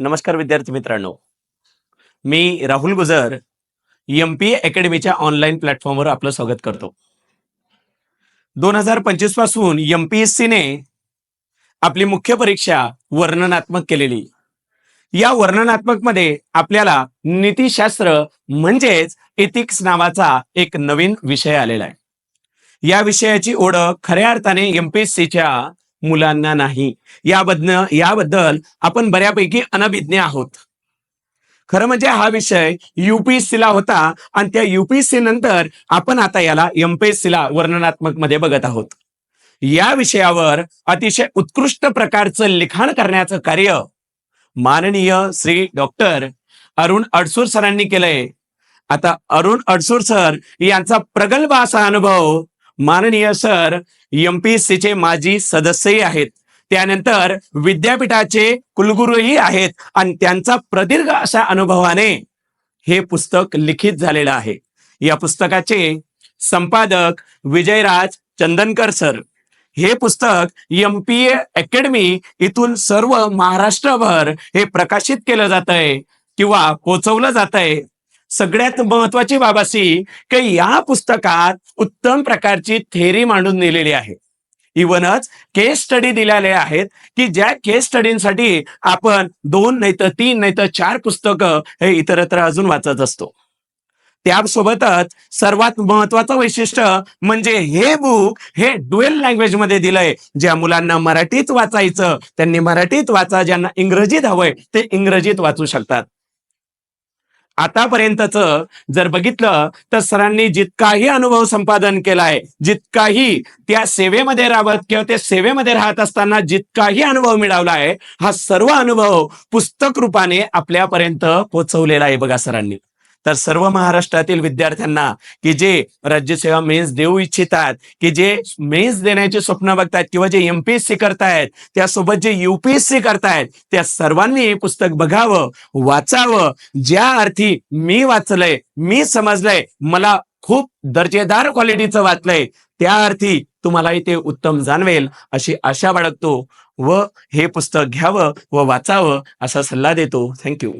नमस्कार विद्यार्थी मित्रांनो. मी राहुल गुजर एम पी अकॅडमीच्या ऑनलाईन प्लॅटफॉर्मवर आपलं स्वागत करतो. दोन हजार पंचवीसपासून एम पी एस सीने आपली मुख्य परीक्षा वर्णनात्मक केलेली. या वर्णनात्मकमध्ये आपल्याला नीतिशास्त्र म्हणजेच एथिक्स नावाचा एक नवीन विषय आलेला आहे. या विषयाची ओळख खऱ्या अर्थाने एम पी एस सीच्या मुलांना नाही. याबद्दल याबद्दल आपण बऱ्यापैकी अनभिज्ञ आहोत. खरं म्हणजे हा विषय युपीएससी ला होता आणि त्या युपीएससी नंतर आपण आता याला एमपीएससी ला वर्णनात्मकमध्ये बघत आहोत. या विषयावर अतिशय उत्कृष्ट प्रकारचं लिखाण करण्याचं कार्य माननीय श्री डॉक्टर अरुण अडसूर सरांनी केलंय. आता अरुण अडसूर सर यांचा प्रगल्भ असा अनुभव माननीय सर एमपीएससीचे माजी सदस्यही आहेत. त्यानंतर विद्यापीठाचे कुलगुरूही आहेत आणि त्यांचा प्रदीर्घ अशा अनुभवाने हे पुस्तक लिखित झालेलं आहे. या पुस्तकाचे संपादक विजयराज चंदनकर सर. हे पुस्तक एम पी अकॅडमी इथून सर्व महाराष्ट्रभर हे प्रकाशित केलं जात आहे किंवा पोचवलं जात आहे सगळ्यात महत्वाची बाब अशी की या पुस्तकात उत्तम प्रकारची थेरी मांडून नेलेली आहे. इव्हनच केस स्टडी दिलेले आहेत की ज्या केस स्टडींसाठी आपण दोन नाही तर तीन नाही तर चार पुस्तकं हे इतरत्र अजून वाचत असतो. त्यासोबतच सर्वात महत्वाचं वैशिष्ट्य म्हणजे हे बुक हे डुएल लँग्वेजमध्ये दिलंय. ज्या मुलांना मराठीत वाचायचं त्यांनी मराठीत वाचा ज्यांना इंग्रजीत हवंय ते इंग्रजीत वाचू शकतात. आतापर्यंतचं जर बघितलं तर सरांनी जितकाही अनुभव संपादन केलाय जितकाही त्या सेवेमध्ये राबत किंवा त्या सेवेमध्ये राहत असताना जितकाही अनुभव मिळवला आहे हा सर्व अनुभव पुस्तक रूपाने आपल्यापर्यंत पोहोचवलेला आहे बघा सरांनी. तर सर्व महाराष्ट्रातील विद्यार्थ्यांना की जे राज्यसेवा मेन्स देऊ इच्छितात की जे मेन्स देण्याचे स्वप्न बघतायत किंवा जे एमपीएससी करतायत त्यासोबत जे युपीएससी करतायत त्या सर्वांनी हे पुस्तक बघावं वाचावं. ज्या अर्थी मी वाचलंय मी समजलंय मला खूप दर्जेदार क्वालिटीचं वाचलंय त्या अर्थी तुम्हाला इथे उत्तम जाणवेल अशी आशा बाळगतो व हे पुस्तक घ्यावं व वाचावं असा सल्ला देतो. थँक्यू.